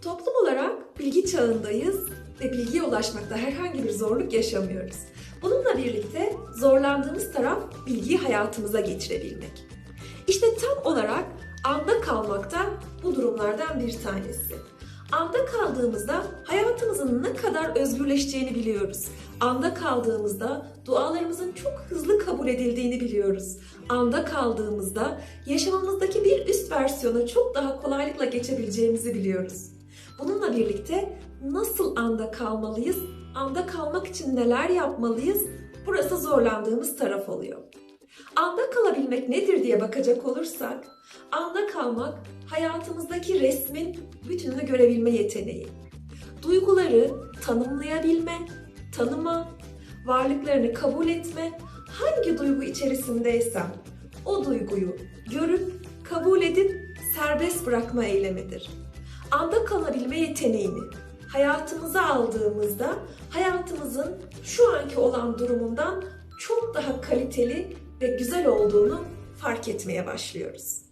Toplum olarak bilgi çağındayız ve bilgiye ulaşmakta herhangi bir zorluk yaşamıyoruz. Bununla birlikte zorlandığımız taraf bilgiyi hayatımıza geçirebilmek. İşte tam olarak anda kalmak da bu durumlardan bir tanesi. Anda kaldığımızda hayatımızın ne kadar özgürleşeceğini biliyoruz. Anda kaldığımızda dualarımızın çok hızlı kabul edildiğini biliyoruz. Anda kaldığımızda yaşamımızdaki bir üst versiyona çok daha kolaylıkla geçebileceğimizi biliyoruz. Bununla birlikte nasıl anda kalmalıyız, anda kalmak için neler yapmalıyız, burası zorlandığımız taraf oluyor. Anda kalabilmek nedir diye bakacak olursak, anda kalmak hayatımızdaki resmin bütününü görebilme yeteneği. Duyguları tanımlayabilme, tanıma, varlıklarını kabul etme, hangi duygu içerisindeysem o duyguyu görüp, kabul edip serbest bırakma eylemidir. Anda kalabilme yeteneğini hayatımıza aldığımızda hayatımızın şu anki olan durumundan çok daha kaliteli ve güzel olduğunu fark etmeye başlıyoruz.